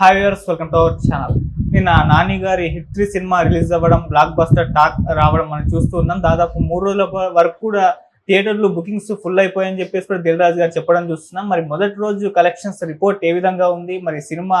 Hi viewers welcome to our channel నిన్న నాని గారి hit three సినిమా రిలీజ్ అవ్వడం బ్లాక్ బస్టర్ టాక్ రావడం మనం చూస్తూ ఉన్నాం. దాదాపు మూడు రోజుల వరకు కూడా థియేటర్లు బుకింగ్స్ ఫుల్ అయిపోయాయని చెప్పేసి కూడా దిల్రాజు గారు చెప్పడం చూస్తున్నాం. మరి మొదటి రోజు కలెక్షన్స్ రిపోర్ట్ ఏ విధంగా ఉంది? మరి సినిమా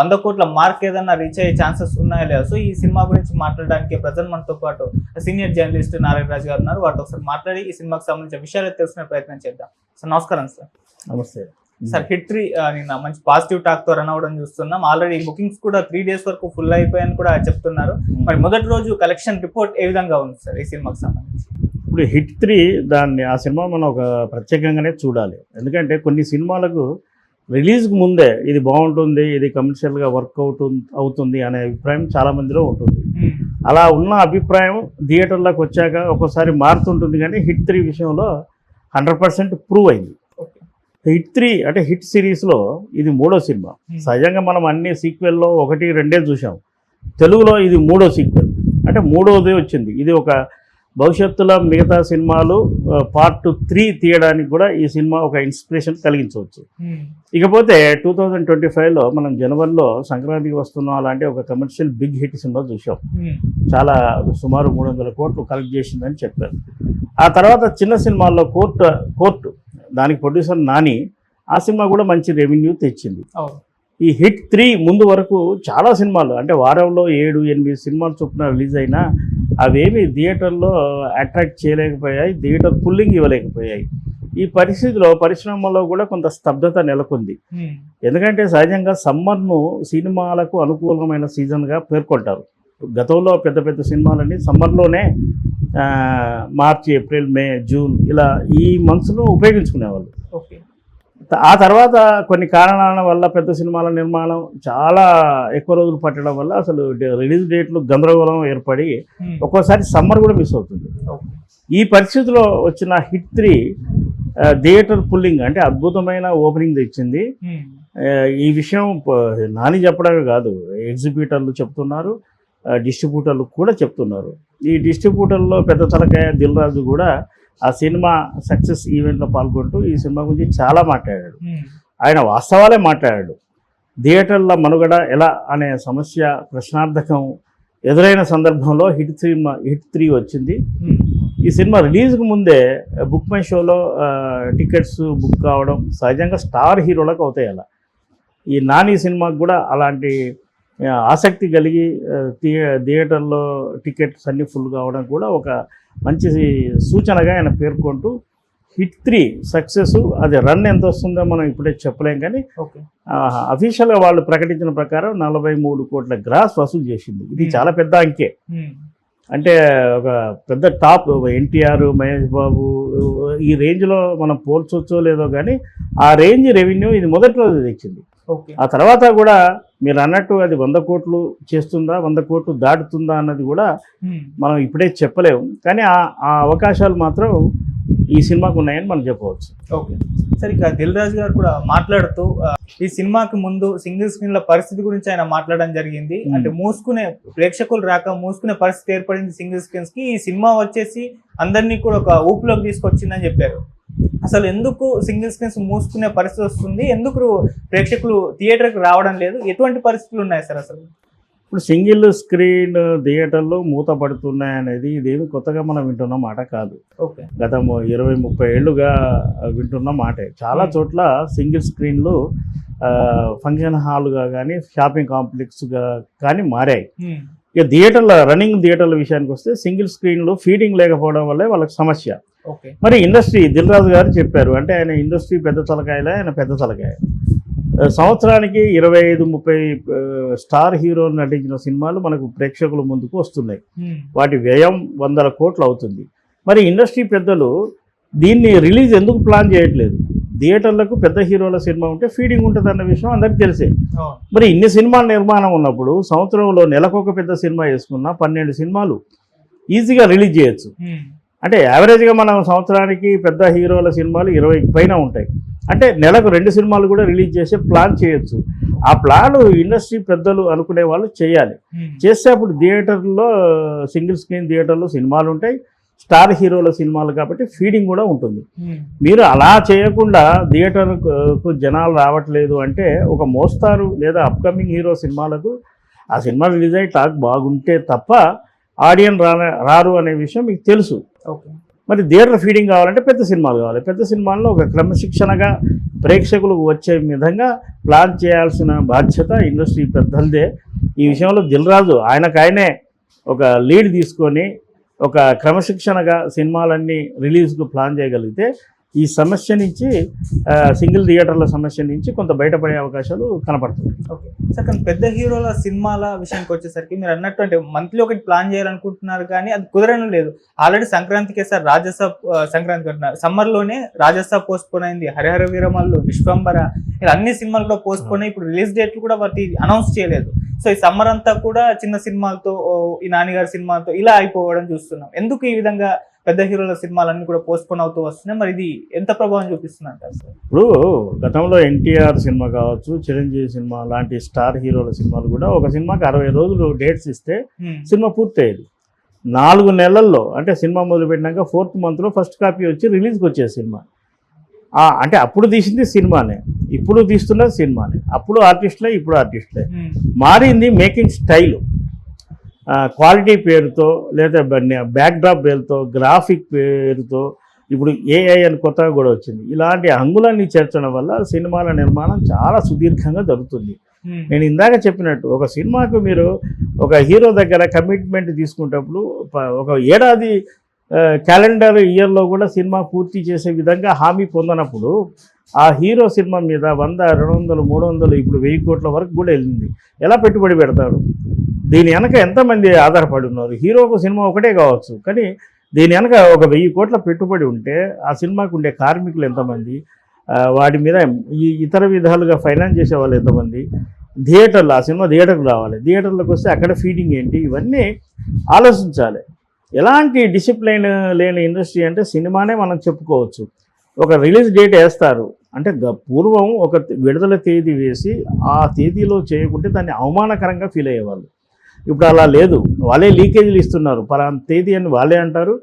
వంద కోట్ల మార్క్ ఏదన్నా రీచ్ అయ్యే ఛాన్సెస్ ఉన్నాయా లేదా? సో ఈ సినిమా గురించి మాట్లాడడానికి ప్రజెంట్ మనతో పాటు సీనియర్ జర్నలిస్ట్ నారాయణ రాజు గారు ఉన్నారు. వారితో ఒకసారి మాట్లాడి ఈ సినిమాకి సంబంధించిన విషయాలు తెలుసుకునే ప్రయత్నం చేద్దాం. సార్ నమస్కారం సార్. నమస్తే. సార్ హిట్ త్రీ నిన్న మంచి పాజిటివ్ టాక్తో రన్ అవ్వడం చూస్తున్నాం. ఆల్రెడీ బుకింగ్స్ కూడా త్రీ డేస్ వరకు ఫుల్ అయిపోయాయని కూడా చెప్తున్నారు. మరి మొదటి రోజు కలెక్షన్ రిపోర్ట్ ఏ విధంగా ఉంది సార్ ఈ సినిమాకి సంబంధించి? ఇప్పుడు హిట్ త్రీ దాన్ని ఆ సినిమా మనం ఒక ప్రత్యేకంగానే చూడాలి. ఎందుకంటే కొన్ని సినిమాలకు రిలీజ్కి ముందే ఇది బాగుంటుంది ఇది కమర్షియల్గా వర్క్ అవుట్ అవుతుంది అనే అభిప్రాయం చాలా మందిలో ఉంటుంది. అలా ఉన్న అభిప్రాయం థియేటర్లోకి వచ్చాక ఒక్కోసారి మారుతుంటుంది కానీ హిట్ త్రీ విషయంలో హండ్రెడ్ పర్సెంట్ ప్రూవ్ అయింది. హిట్ త్రీ అంటే హిట్ సిరీస్లో ఇది మూడో సినిమా. సహజంగా మనం అన్ని సీక్వెల్లో ఒకటి రెండే చూసాం తెలుగులో ఇది మూడో సీక్వెల్. అంటే మూడోది వచ్చింది. ఇది ఒక భవిష్యత్తులో మిగతా సినిమాలు పార్ట్ త్రీ తీయడానికి కూడా ఈ సినిమా ఒక ఇన్స్పిరేషన్ కలిగించవచ్చు. ఇకపోతే టూ థౌజండ్ ట్వంటీ ఫైవ్లో మనం జనవరిలో సంక్రాంతికి వస్తున్నాం అలాంటి ఒక కమర్షియల్ బిగ్ హిట్ సినిమా చూసాం చాలా సుమారు మూడు వందల కోట్లు కలెక్ట్ చేసిందని చెప్పారు. ఆ తర్వాత చిన్న సినిమాల్లో కోర్టు కోర్టు దానికి ప్రొడ్యూసర్ నాని ఆ సినిమా కూడా మంచి రెవెన్యూ తెచ్చింది. ఈ హిట్ త్రీ ముందు వరకు చాలా సినిమాలు అంటే వారంలో ఏడు ఎనిమిది సినిమాలు చొప్పున రిలీజ్ అయినా అవేమి థియేటర్లో అట్రాక్ట్ చేయలేకపోయాయి థియేటర్ పుల్లింగ్ ఇవ్వలేకపోయాయి. ఈ పరిస్థితిలో పరిశ్రమలో కూడా కొంత స్తబ్దత నెలకొంది. ఎందుకంటే సహజంగా సమ్మర్ను సినిమాలకు అనుకూలమైన సీజన్గా పేర్కొంటారు. గతంలో పెద్ద పెద్ద సినిమాలన్నీ సమ్మర్లోనే మార్చి ఏప్రిల్ మే జూన్ ఇలా ఈ మంత్స్ను ఉపయోగించుకునేవాళ్ళు. ఓకే. ఆ తర్వాత కొన్ని కారణాల వల్ల పెద్ద సినిమాల నిర్మాణం చాలా ఎక్కువ రోజులు పట్టడం వల్ల అసలు రిలీజ్ డేట్లు గందరగోళం ఏర్పడి ఒక్కోసారి సమ్మర్ కూడా మిస్ అవుతుంది. ఈ పరిస్థితిలో వచ్చిన హిట్ త్రీ థియేటర్ పుల్లింగ్ అంటే అద్భుతమైన ఓపెనింగ్ తెచ్చింది. ఆ, ఈ విషయం నాని చెప్పడమే కాదు ఎగ్జిబ్యూటర్లు చెప్తున్నారు. డిస్ట్రిబ్యూటర్లు కూడా చెప్తున్నారు. ఈ డిస్ట్రిబ్యూటర్లో పెద్ద తలకాయ దిల్ రాజు కూడా ఆ సినిమా సక్సెస్ ఈవెంట్లో పాల్గొంటూ ఈ సినిమా గురించి చాలా మాట్లాడాడు. ఆయన వాస్తవాలే మాట్లాడాడు. థియేటర్ల మనుగడ ఎలా అనే సమస్య ప్రశ్నార్థకం ఎదురైన సందర్భంలో హిట్ సినిమా హిట్ త్రీ వచ్చింది. ఈ సినిమా రిలీజ్కి ముందే బుక్ మై షోలో టికెట్స్ బుక్ కావడం సహజంగా స్టార్ హీరోలకు అవుతాయి అలా. ఈ నాని సినిమాకి కూడా అలాంటి ఆసక్తి కలిగి థియేటర్లో టికెట్స్ అన్నీ ఫుల్ కావడం కూడా ఒక మంచి సూచనగా ఆయన పేర్కొంటూ హిట్ త్రీ సక్సెస్ అది రన్ ఎంత వస్తుందో మనం ఇప్పుడే చెప్పలేం కానీ అఫీషియల్గా వాళ్ళు ప్రకటించిన ప్రకారం నలభై మూడు కోట్ల గ్రాస్ వసూలు చేసింది. ఇది Hmm. చాలా పెద్ద అంకె. అంటే ఒక పెద్ద టాప్ ఎన్టీఆర్ మహేష్ బాబు ఈ రేంజ్లో మనం పోల్చొచ్చో లేదో కానీ ఆ రేంజ్ రెవెన్యూ ఇది మొదటి రోజు తెచ్చింది. ఆ తర్వాత కూడా మీరు అన్నట్టు అది వంద కోట్లు చేస్తుందా వంద కోట్లు దాటుతుందా అన్నది కూడా మనం ఇప్పుడే చెప్పలేము. కానీ ఆ ఆ అవకాశాలు మాత్రం ఈ సినిమాకు ఉన్నాయని మనం చెప్పవచ్చు. ఓకే. సరే ఇక దిల్ రాజు గారు కూడా మాట్లాడుతూ ఈ సినిమాకి ముందు సింగిల్ స్క్రీన్ ల పరిస్థితి గురించి ఆయన మాట్లాడడం జరిగింది. అంటే మూసుకునే ప్రేక్షకులు రాక మూసుకునే పరిస్థితి ఏర్పడింది సింగిల్ స్క్రీన్స్కి ఈ సినిమా వచ్చేసి అందరినీ కూడా ఒక ఊపులోకి తీసుకొచ్చిందని చెప్పారు. అసలు ఎందుకు సింగిల్ స్క్రీన్స్ మూసుకునే పరిస్థితి వస్తుంది? ఎందుకు ప్రేక్షకులు థియేటర్కి రావడం లేదు? ఎటువంటి పరిస్థితులు ఉన్నాయి సార్ అసలు? ఇప్పుడు సింగిల్ స్క్రీన్ థియేటర్లు మూతపడుతున్నాయి అనేది ఇదేమి కొత్తగా మనం వింటున్న మాట కాదు. ఓకే. గత ఇరవై ముప్పై ఏళ్ళుగా వింటున్న మాటే. చాలా. చోట్ల సింగిల్ స్క్రీన్లు ఫంక్షన్ హాల్గా కానీ షాపింగ్ కాంప్లెక్స్గా కానీ మారాయి. ఇక థియేటర్ల రన్నింగ్ థియేటర్ల విషయానికి వస్తే సింగిల్ స్క్రీన్లు ఫీడింగ్ లేకపోవడం వల్లే వాళ్ళకి సమస్య. మరి ఇండస్ట్రీ దిల్ రాజు గారు చెప్పారు. అంటే ఆయన ఇండస్ట్రీ పెద్ద తలకాయలే ఆయన పెద్ద తలకాయ. సంవత్సరానికి ఇరవై ఐదు ముప్పై స్టార్ హీరోలు నటించిన సినిమాలు మనకు ప్రేక్షకుల ముందుకు వస్తున్నాయి. వాటి వ్యయం వందల కోట్లు అవుతుంది. మరి ఇండస్ట్రీ పెద్దలు దీన్ని రిలీజ్ ఎందుకు ప్లాన్ చేయట్లేదు? థియేటర్లకు పెద్ద హీరోల సినిమా ఉంటే ఫీడింగ్ ఉంటుంది అన్న విషయం అందరికీ తెలిసే. మరి ఇన్ని సినిమాల నిర్మాణం ఉన్నప్పుడు సంవత్సరంలో నెలకొక పెద్ద సినిమా వేసుకున్నా పన్నెండు సినిమాలు ఈజీగా రిలీజ్ చేయొచ్చు. అంటే యావరేజ్గా మనం సంవత్సరానికి పెద్ద హీరోల సినిమాలు ఇరవై పైన ఉంటాయి. అంటే నెలకు రెండు సినిమాలు కూడా రిలీజ్ చేసే ప్లాన్ చేయొచ్చు. ఆ ప్లాన్ ఇండస్ట్రీ పెద్దలు అనుకునే వాళ్ళు చేయాలి. చేస్తే అప్పుడు థియేటర్లో సింగిల్ స్క్రీన్ థియేటర్లో సినిమాలు ఉంటాయి. స్టార్ హీరోల సినిమాలు కాబట్టి ఫీడింగ్ కూడా ఉంటుంది. మీరు అలా చేయకుండా థియేటర్కు జనాలు రావట్లేదు అంటే ఒక మోస్తారు లేదా అప్కమింగ్ హీరో సినిమాలకు ఆ సినిమా రిలీజ్ అయ్యి టాక్ బాగుంటే తప్ప ఆడియన్ రా రారు అనే విషయం మీకు తెలుసు. మరి థియేటర్ ఫీడింగ్ కావాలంటే పెద్ద సినిమాలు కావాలి. పెద్ద సినిమాల్లో ఒక క్రమశిక్షణగా ప్రేక్షకులు వచ్చే విధంగా ప్లాన్ చేయాల్సిన బాధ్యత ఇండస్ట్రీ పెద్దలదే. ఈ విషయంలో దిల్రాజు ఆయనకు ఆయనే ఒక లీడ్ తీసుకొని ఒక క్రమశిక్షణగా సినిమాలన్నీ రిలీజ్కు ప్లాన్ చేయగలిగితే ఈ సమస్య నుంచి సింగిల్ థియేటర్ల సమస్య నుంచి కొంత బయటపడే అవకాశాలు కనపడుతుంది ఓకే. సార్ కానీ పెద్ద హీరోల సినిమాల విషయానికి వచ్చేసరికి మీరు అన్నట్టు అంటే మంత్లీ ఒకటి ప్లాన్ చేయాలనుకుంటున్నారు కానీ అది కుదరడం లేదు. ఆల్రెడీ సంక్రాంతికే సార్ రాజసాబ్ సంక్రాంతి అంటున్నారు. సమ్మర్లోనే లోనే పోస్ట్ పోన్ అయింది. హరిహర వీరమల్లు విశ్వంబర ఇలా అన్ని సినిమాలు కూడా పోస్ట్ పోన్ ఇప్పుడు రిలీజ్ డేట్లు కూడా వాటి అనౌన్స్ చేయలేదు. సో ఈ సమ్మర్ అంతా కూడా చిన్న సినిమాలతో ఓ, ఈ నాన్నగారి సినిమాలతో ఇలా అయిపోవడం చూస్తున్నాం. ఎందుకు ఈ విధంగా పెద్ద హీరోల సినిమాలన్నీ కూడా పోస్ట్ పోన్ అవుతూ వస్తున్నాయి. మరి ఇది ఎంత ప్రభావం చూపిస్తుంది అంటారు సార్? ఇప్పుడు గతంలో ఎన్టీఆర్ సినిమా కావచ్చు చిరంజీవి సినిమా లాంటి స్టార్ హీరోల సినిమాలు కూడా ఒక సినిమాకి అరవై రోజులు డేట్స్ ఇస్తే సినిమా పూర్తయ్యేది. నాలుగు నెలల్లో అంటే సినిమా మొదలుపెట్టినాక ఫోర్త్ మంత్లో ఫస్ట్ కాపీ వచ్చి రిలీజ్కి వచ్చేది సినిమా. అంటే అప్పుడు తీసింది సినిమానే. ఇప్పుడు తీస్తున్నది సినిమానే. అప్పుడు ఆర్టిస్టులే ఇప్పుడు ఆర్టిస్టులే. మారింది మేకింగ్ స్టైల్. క్వాలిటీ పేరుతో లేదా బ్యాక్ డ్రాప్ పేరుతో గ్రాఫిక్ పేరుతో ఇప్పుడు ఏఐ అని కొత్తగా కూడా వచ్చింది. ఇలాంటి హంగులన్నీ చేర్చడం వల్ల సినిమాల నిర్మాణం చాలా సుదీర్ఘంగా జరుగుతుంది. నేను ఇందాక చెప్పినట్టు ఒక సినిమాకు మీరు ఒక హీరో దగ్గర కమిట్మెంట్ తీసుకునేటప్పుడు ఒక ఏడాది క్యాలెండర్ ఇయర్లో కూడా సినిమా పూర్తి చేసే విధంగా హామీ పొందనప్పుడు ఆ హీరో సినిమా మీద వంద రెండు వందలు మూడు వందలు ఇప్పుడు వెయ్యి కోట్ల వరకు కూడా వెళ్ళింది. ఎలా పెట్టుబడి పెడతారు? దీని వెనక ఎంతమంది ఆధారపడి ఉన్నారు? హీరోకు సినిమా ఒకటే కావచ్చు. కానీ దీని వెనక ఒక వెయ్యి కోట్ల పెట్టుబడి ఉంటే ఆ సినిమాకు ఉండే కార్మికులు ఎంతమంది? వాటి మీద ఈ ఇతర విధాలుగా ఫైనాన్స్ చేసే వాళ్ళు ఎంతమంది? థియేటర్లు ఆ సినిమా థియేటర్కు రావాలి. థియేటర్లకు వస్తే అక్కడ ఫీడింగ్ ఏంటి? ఇవన్నీ ఆలోచించాలి. ఎలాంటి డిసిప్లైన్ లేని ఇండస్ట్రీ అంటే సినిమానే మనం చెప్పుకోవచ్చు. ఒక రిలీజ్ డేట్ వేస్తారు. అంటే గ- పూర్వం ఒక విడుదల తేదీ వేసి ఆ తేదీలో చేయకుంటే దాన్ని అవమానకరంగా ఫీల్ అయ్యేవాళ్ళు. ఇప్పుడు అలా లేదు. వాళ్ళే లీకేజీలు ఇస్తున్నారు. పలానా తేదీ అని వాళ్ళే అంటారు.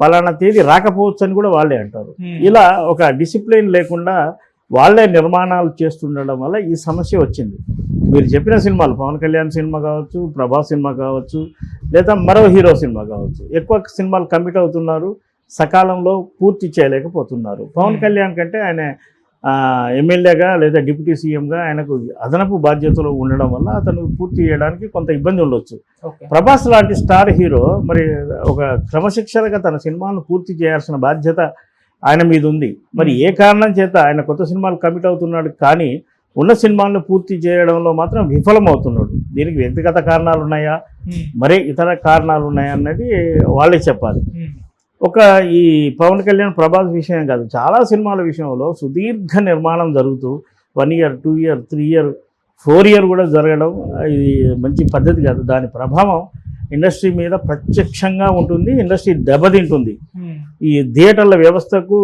పలానా తేదీ రాకపోవచ్చు అని కూడా వాళ్ళే అంటారు. ఇలా ఒక డిసిప్లిన్ లేకుండా వాళ్ళే నిర్మాణాలు చేస్తుండడం వల్ల ఈ సమస్య వచ్చింది. మీరు చెప్పిన సినిమాలు పవన్ కళ్యాణ్ సినిమా కావచ్చు ప్రభాస్ సినిమా కావచ్చు లేదా మరో హీరో సినిమా కావచ్చు ఎక్కువ సినిమాలు కమిట్ అవుతున్నారు సకాలంలో పూర్తి చేయలేకపోతున్నారు. పవన్. కళ్యాణ్ కంటే ఆయన ఎమ్మెల్యేగా లేదా డిప్యూటీ సీఎంగా ఆయనకు అదనపు బాధ్యతలు ఉండడం వల్ల అతను పూర్తి చేయడానికి కొంత ఇబ్బంది ఉండొచ్చు. ప్రభాస్ లాంటి స్టార్ హీరో మరి ఒక క్రమశిక్షణగా తన సినిమాను పూర్తి చేయాల్సిన బాధ్యత ఆయన మీద ఉంది. మరి ఏ కారణం చేత ఆయన కొత్త సినిమాలు కమిట్ అవుతున్నాడు కానీ ఉన్న సినిమాలను పూర్తి చేయడంలో మాత్రం విఫలమవుతున్నాడు. దీనికి వ్యక్తిగత కారణాలు ఉన్నాయా? మరే ఇతర కారణాలు ఉన్నాయా? అన్నది వాళ్ళే చెప్పాలి. ఒక ఈ పవన్ కళ్యాణ్ ప్రభాస్ విషయం కాదు చాలా సినిమాల విషయంలో సుదీర్ఘ నిర్మాణం జరుగుతూ one year two year three year four year కూడా జరగడం ఇది మంచి పద్ధతి కాదు. దాని ప్రభావం ఇండస్ట్రీ మీద ప్రత్యక్షంగా ఉంటుంది ఇండస్ట్రీ దెబ్బతింటుంది. ఉమ్, ఈ థియేటర్ల వ్యవస్థకు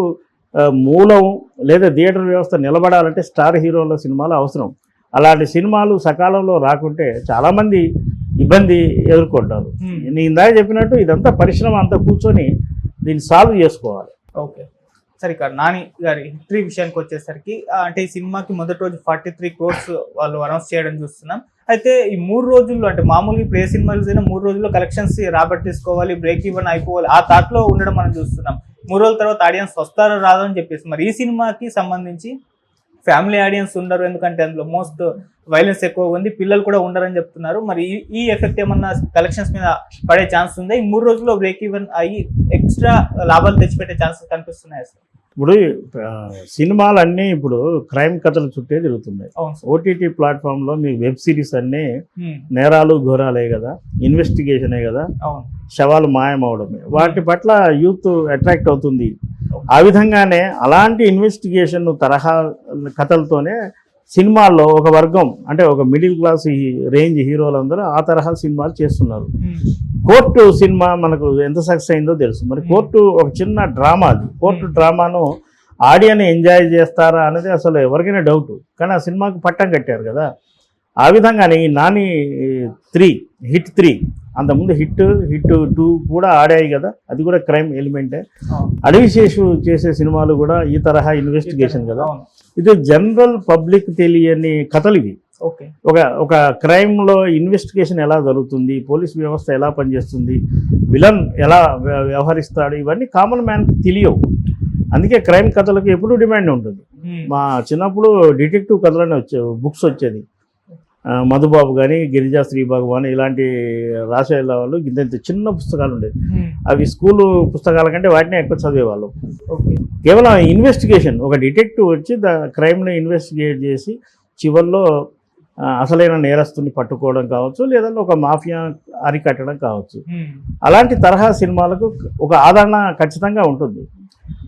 మూలం లేదా థియేటర్ వ్యవస్థ నిలబడాలంటే స్టార్ హీరోల సినిమాలు అవసరం. అలాంటి సినిమాలు సకాలంలో రాకుంటే చాలామంది ఇబ్బంది ఎదుర్కొంటారు. ఉమ్. నేను ఇందాక చెప్పినట్టు ఇదంతా పరిశ్రమ అంతా కూర్చొని దీన్ని సాల్వ్ చేసుకోవాలి. ఓకే. సరే ఇక్కడ నాని గారి హిస్టరీ విషయానికి వచ్చేసరికి అంటే ఈ సినిమాకి మొదటి రోజు ఫార్టీ త్రీ క్రోర్స్ వాళ్ళు అనౌన్స్ చేయడం చూస్తున్నాం. అయితే ఈ మూడు రోజుల్లో అంటే మామూలుగా ఇప్పుడు ఏ సినిమా అయినా మూడు రోజుల్లో కలెక్షన్స్ రాబట్టేసుకోవాలి బ్రేక్ ఈవెన్ అయిపోవాలి. ఆ థాట్లో ఉండడం మనం చూస్తున్నాం. మూడు రోజుల తర్వాత ఆడియన్స్ వస్తారో రాదో అని చెప్పేసి మరి ఈ సినిమాకి సంబంధించి ఫ్యామిలీ ఆడియన్స్ ఉండరు. ఎందుకంటే అందులో మోస్ట్ వైలెన్స్ ఎక్కువ ఉంది పిల్లలు కూడా ఉండరని చెప్తున్నారు. మరి ఈ- ఎఫెక్ట్ ఏమన్నా కలెక్షన్స్ మీద పడే ఛాన్స్ ఉందా? ఈ మూడు రోజుల్లో బ్రేక్ ఈవెన్ అయ్యి ఎక్స్ట్రా లాభాలు తెచ్చిపెట్టే ఛాన్సెస్ కనిపిస్తున్నాయి సార్? ఇప్పుడు ఆ, సినిమాలన్నీ ఇప్పుడు క్రైమ్ కథలు చుట్టే సార్. ఓటీటీ ప్లాట్ఫామ్లో మీ వెబ్ సిరీస్ అన్నీ నేరాలు ఘోరాలే కదా. ఇన్వెస్టిగేషనే కదా. శవాలు మాయమవడమే. వాటి పట్ల యూత్ అట్రాక్ట్ అవుతుంది. ఆ విధంగానే అలాంటి ఇన్వెస్టిగేషన్ తరహా కథలతోనే సినిమాల్లో ఒక వర్గం అంటే ఒక మిడిల్ క్లాస్ రేంజ్ హీరోలందరూ ఆ తరహా సినిమాలు చేస్తున్నారు. కోర్టు సినిమా మనకు ఎంత సక్సెస్ అయిందో తెలుసు. మరి కోర్టు ఒక చిన్న డ్రామా అది. కోర్టు డ్రామాను ఆడియన్ ఎంజాయ్ చేస్తారా అనేది అసలు ఎవరికైనా డౌట్. కానీ ఆ సినిమాకు పట్టం కట్టారు కదా. ఆ విధంగానే ఈ నాని త్రీ హిట్ త్రీ అంతకుముందు హిట్ హిట్ టూ కూడా ఆడాయి కదా. అది కూడా క్రైమ్ ఎలిమెంటే. అడవిశేషు చేసే సినిమాలు కూడా ఈ తరహా ఇన్వెస్టిగేషన్ కదా. ఇది జనరల్ పబ్లిక్ తెలియని కథలు ఇవి. ఓకే. ఒక ఒక క్రైమ్లో ఇన్వెస్టిగేషన్ ఎలా జరుగుతుంది పోలీస్ వ్యవస్థ ఎలా పనిచేస్తుంది విలన్ ఎలా వ్య- వ్యవహరిస్తాడు ఇవన్నీ కామన్ మ్యాన్కి తెలియవు. అందుకే క్రైమ్ కథలకు ఎప్పుడూ డిమాండ్ ఉంటుంది. మా చిన్నప్పుడు డిటెక్టివ్ కథలనే వచ్చే బుక్స్ వచ్చేది. మధుబాబు కానీ గిరిజా శ్రీ భగవాన్ ఇలాంటి రాసే వాళ్ళు ఇంత ఇంత చిన్న పుస్తకాలు ఉండేవి ఉమ్. అవి స్కూలు పుస్తకాల కంటే వాటినే ఎక్కువ చదివేవాళ్ళం. ఓకే. కేవలం ఇన్వెస్టిగేషన్ ఒక డిటెక్టివ్ వచ్చి ద క్రైమ్ని ఇన్వెస్టిగేట్ చేసి చివరిలో అసలైన నేరస్తుని పట్టుకోవడం కావచ్చు లేదా ఒక మాఫియా అరికట్టడం కావచ్చు. ఉమ్. అలాంటి తరహా సినిమాలకు ఒక ఆదరణ ఖచ్చితంగా ఉంటుంది.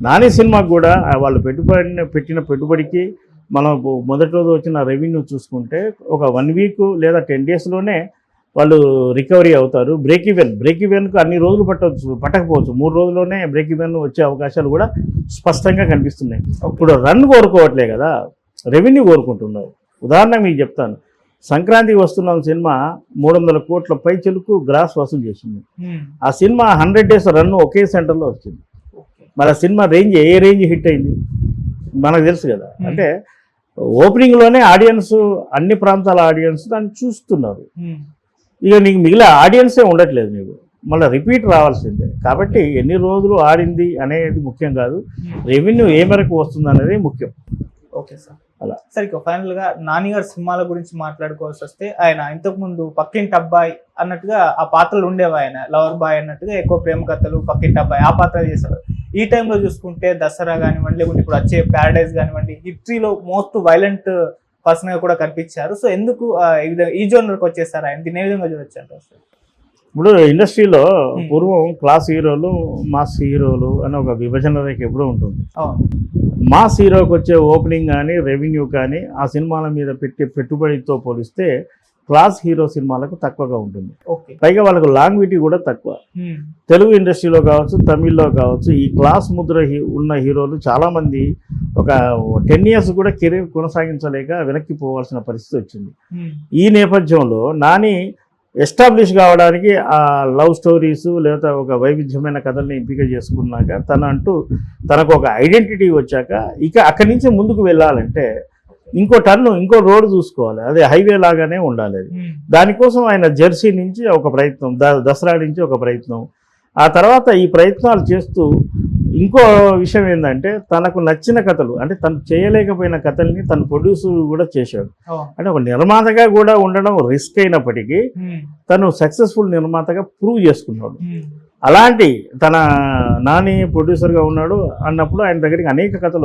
నాని సినిమాకు కూడా వాళ్ళు పెట్టుబడి పెట్టిన పెట్టుబడికి మనం మొదటి రోజు వచ్చిన రెవెన్యూ చూసుకుంటే ఒక వన్ వీక్ లేదా టెన్ డేస్లోనే వాళ్ళు రికవరీ అవుతారు. బ్రేక్ ఈవెన్ బ్రేక్ ఈవెన్కు అన్ని రోజులు పట్టవచ్చు పట్టకపోవచ్చు. మూడు రోజుల్లోనే బ్రేక్ ఈవెన్ వచ్చే అవకాశాలు కూడా స్పష్టంగా కనిపిస్తున్నాయి. ఇప్పుడు రన్ కోరుకోవట్లే కదా రెవెన్యూ కోరుకుంటున్నారు. ఉదాహరణ మీకు చెప్తాను. సంక్రాంతికి వస్తున్న సినిమా మూడు వందల కోట్ల పై చెలుకు గ్రాస్ వసూలు చేసింది. ఉమ్. ఆ సినిమా హండ్రెడ్ డేస్ రన్ ఒకే సెంటర్లో వచ్చింది. మరి ఆ సినిమా రేంజ్ ఏ రేంజ్ హిట్ అయింది? మనకు తెలుసు కదా. Hmm. అంటే ఓపెనింగ్లోనే ఆడియన్స్ అన్ని ప్రాంతాల ఆడియన్స్ దాన్ని చూస్తున్నారు. ఉమ్. ఇక నీకు మిగిలిన ఆడియన్సే ఉండట్లేదు నీకు. మళ్ళీ రిపీట్ రావాల్సిందే. కాబట్టి ఎన్ని రోజులు ఆడింది అనేది ముఖ్యం కాదు. ఉమ్. రెవెన్యూ ఏ మేరకు వస్తుంది అనేది ముఖ్యం. Okay sir. అలా. సరే ఇక ఫైనల్గా నాని గారి సినిమాల గురించి మాట్లాడుకోవాల్సి వస్తే ఆయన ఇంతకు ముందు పక్కింటి అబ్బాయి అన్నట్టుగా ఆ పాత్రలు ఉండేవి ఆయన. లవర్ బాయ్ అన్నట్టుగా ఎక్కువ ప్రేమ కథలు పక్కింటి అబ్బాయి ఆ పాత్ర చేశారు ఈ టైంలో చూసుకుంటే దసరా కానివ్వండి లేకుంటే ఇప్పుడు వచ్చే ప్యారడైజ్ కానివ్వండి హిస్టరీలో మోస్ట్ వైలెంట్ పర్సన్గా కూడా కనిపించారు. సో ఎందుకు ఈ విధంగా- ఈ జోనర్కి వచ్చేసారు? ఆయన దీన్ని ఏ విధంగా చూడొచ్చు అంటారు సార్ ఇప్పుడు ఇండస్ట్రీలో Hmm. పూర్వం క్లాస్ హీరోలు మాస్ హీరోలు అని ఒక విభజన రేఖ ఎప్పుడూ ఉంటుంది. మాస్ హీరోకి వచ్చే ఓపెనింగ్ కానీ రెవెన్యూ కానీ ఆ సినిమాల మీద పెట్టే పెట్టుబడితో పోలిస్తే క్లాస్ హీరో సినిమాలకు తక్కువగా ఉంటుంది పైగా వాళ్ళకు లాంగ్విటీ కూడా తక్కువ. తెలుగు ఇండస్ట్రీలో కావచ్చు తమిళ్ళో కావచ్చు ఈ క్లాస్ ముద్ర హీ- ఉన్న హీరోలు చాలామంది ఒక టెన్ ఇయర్స్ కూడా కెరీర్ కొనసాగించలేక వెనక్కి పోవాల్సిన పరిస్థితి వచ్చింది. ఈ నేపథ్యంలో నాని ఎస్టాబ్లిష్ కావడానికి ఆ లవ్ స్టోరీస్ లేదా ఒక వైవిధ్యమైన కథల్ని ఎంపిక చేసుకున్నాక తన అంటూ తనకు ఒక ఐడెంటిటీ వచ్చాక ఇక అక్కడి నుంచి ముందుకు వెళ్ళాలంటే ఇంకో టన్ను ఇంకో రోడ్ చూసుకోవాలి అదే హైవే లాగానే ఉండాలి అది ఉమ్. దానికోసం ఆయన జెర్సీ నుంచి ఒక ప్రయత్నం దసరా నుంచి ఒక ప్రయత్నం ఆ తర్వాత ఈ ప్రయత్నాలు చేస్తూ ఇంకో విషయం ఏంటంటే తనకు నచ్చిన కథలు అంటే తను చేయలేకపోయిన కథల్ని తను ప్రొడ్యూస్ కూడా చేశాడు అంటే ఒక నిర్మాతగా కూడా ఉండడం రిస్క్ అయినప్పటికీ ఉమ్. తను సక్సెస్ఫుల్ నిర్మాతగా ప్రూవ్ చేసుకున్నాడు ఉమ్. అలాంటి తన నాని ప్రొడ్యూసర్గా ఉన్నాడు అన్నప్పుడు ఆయన దగ్గరికి అనేక కథలు